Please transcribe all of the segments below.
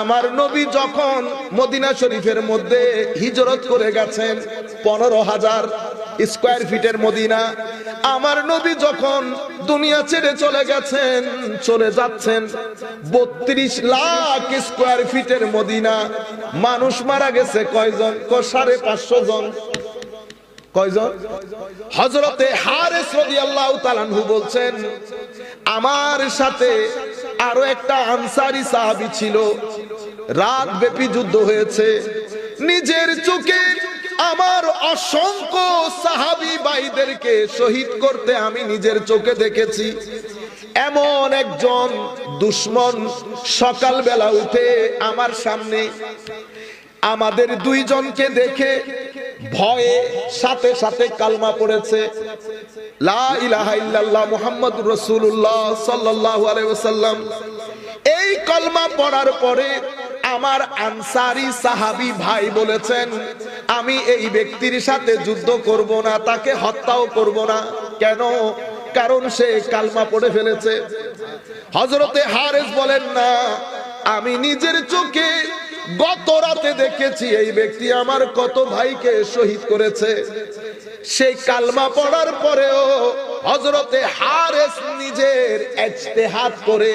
আমার নবী যখন মদিনা শরীফের মধ্যে হিজরত করে গেছেন, পনেরো হাজার স্কোয়ার ফিটের মদিনা, আমার নবী যখন দুনিয়া ছেড়ে চলে গেছেন, চলে যাচ্ছেন, বত্রিশ লাখ স্কোয়ার ফিটের মদিনা, মানুষ মারা গেছে কয়জন? ক সাড়ে পাঁচশো জন। কয়জন? হজরতে হারেস রাদিয়াল্লাহু তাআলাহু বলছেন, আমার সাথে আরও একটা আনসারি সাহাবী ছিল। রাত ব্যাপী যুদ্ধ হয়েছে। নিজের চোখে আমার অসংখ্য সাহাবী ভাইদেরকে শহীদ করতে আমি নিজের চোখে দেখেছি। এমন একজন দুশ্মন সকালবেলা উঠে আমার সামনে আমাদের দুইজনকে দেখে ভয়ে সাথে সাথে কালমা পড়েছে। লা ইলাহা ইল্লাল্লাহ মুহাম্মাদুর এই কলমা পড়ার পরে আমার আনসারি সাহাবী ভাই বলেছেন, আমি এই ব্যক্তির সাথে যুদ্ধ করব না, তাকে হত্যাও করব না। কেন? কারণ সে কালমা পড়ে ফেলেছে। হজরতে হারেস বলেন, না, আমি নিজের চোখে গত রাতে দেখেছি এই ব্যক্তি আমার কত ভাইকে শহীদ করেছে। সেই কালমা পড়ার পরেও হজরতে হারেস নিজের ইজতেহাদ করে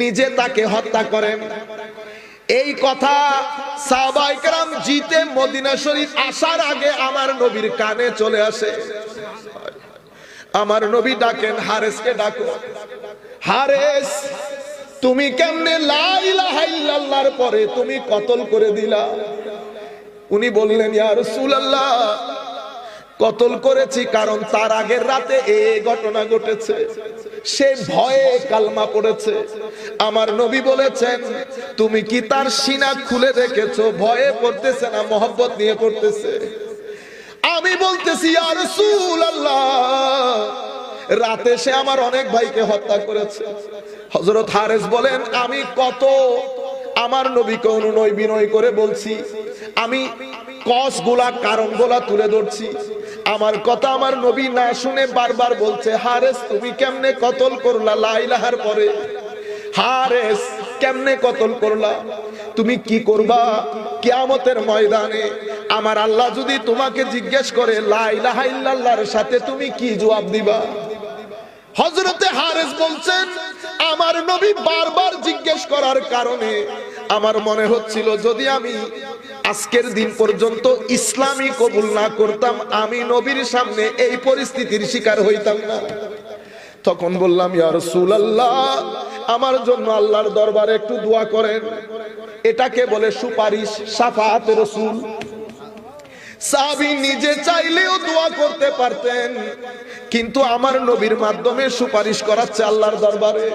নিজে তাকে হত্যা করেন। এই কথা সাহবাইকরাম জিতে মদিনা শরীফ আসার আগে আমার নবীর কানে চলে আসে। আমার নবী ডাকেন, হারেসকে ডাকো। হারেস তুমি কেমনে লা ইলাহা ইল্লাল্লাহর পরে তুমি কতল করে দিলা? উনি বললেন, ইয়া রাসূলুল্লাহ, কতল করেছি কারণ তার আগের রাতে এই ঘটনা ঘটেছে। সে ভয়ে কালমা পড়েছে। আমার নবী বলেছেন, তুমি কি তার সিনা খুলে রেখেছো? ভয়ে পড়তেছে না, মোহব্বত নিয়ে পড়তেছে? আমি বলতেছি আর সুল রাসূলুল্লাহ রাতে সে আমার অনেক ভাইকে হত্যা করেছে। হজরত হারেস বলেন, আমি কত আমার নবীকে অনুনয় বিনয় করে বলছি, আমি কস গোলা কারণ গোলা তুলে ধরছি। আমার কথা আমার নবী না শুনে বারবার বলছে, হারেস, তুমি কেমনে কতল করলা লাইলাহার পরে? হারেস, কেমনে কতল করলা? তুমি কি করবা কিয়ামতের ময়দানে? আমার আল্লাহ যদি তোমাকে জিজ্ঞেস করে লাইলাহা ইল্লাল্লাহর সাথে তুমি কি জবাব দিবা? হজরতে হারেস বলছেন, আমার নবী বারবার জিজ্ঞেস করার কারণে আমার মনে হচ্ছিল, যদি আমি আজকের দিন পর্যন্ত ইসলামী কবুল না করতাম, আমি নবীর সামনে এই পরিস্থিতির শিকার হইতাম না। তখন বললাম, ইয়া রাসূলুল্লাহ, আমার জন্য আল্লাহর দরবারে একটু দোয়া করেন। এটাকে বলে সুপারিশ সাফাত রসুল। সাহাবী নিজে চাইলেও দোয়া করতে পারতেন, কিন্তু আমার নবীর মাধ্যমে সুপারিশ করাচ্ছে আল্লাহর দরবারে।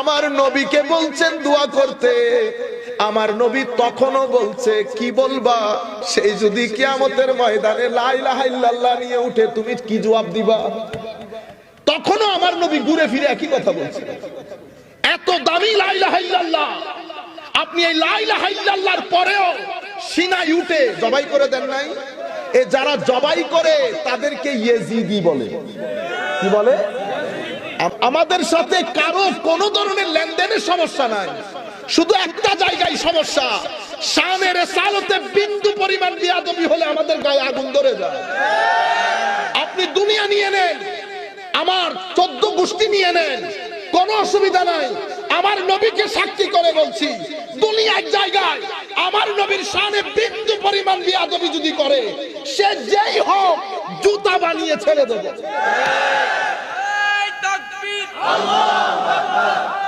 আমার নবীকে বলছেন দোয়া করতে, আমার নবী তখনও বলছে, কি বলবা? সেই যদি কিয়ামতের ময়দানে লাইলাহা ইল্লাল্লাহ নিয়ে উঠে, তুমি কি জবাব দিবা? তখনও আমার নবী ঘুরে ফিরে একই কথা বলছে। এত দামি লাইলাহা ইল্লাল্লাহ! আপনি এই লাইলাহা ইল্লাল্লাহর পরেও সিনাই উঠে জবাই করে দেন নাই। এ যারা জবাই করে, তাদেরকে ইয়েজিদি বলে। কি বলে? আমাদের সাথে কারও কোনো ধরনের লেনদেনের সমস্যা নাই। শুধু একটা জায়গায় সমস্যা। শানের সালতে বিন্দু পরিমাণ বিয়াদবি হলে আমাদের গায়ে আগুন ধরে যায়। আপনি দুনিয়া নিয়ে নেন, আমার চোদ্দ গোষ্ঠী নিয়ে নেন, কোনো অসুবিধা নাই। আমার নবীকে সাক্ষী করে বলছি এক জায়গায় আমার নবীর সামনে বিন্দু পরিমাণ বিয়াদবি যদি করে সে যেই হোক জুতা বানিয়ে ছেড়ে দেবে। আকবার।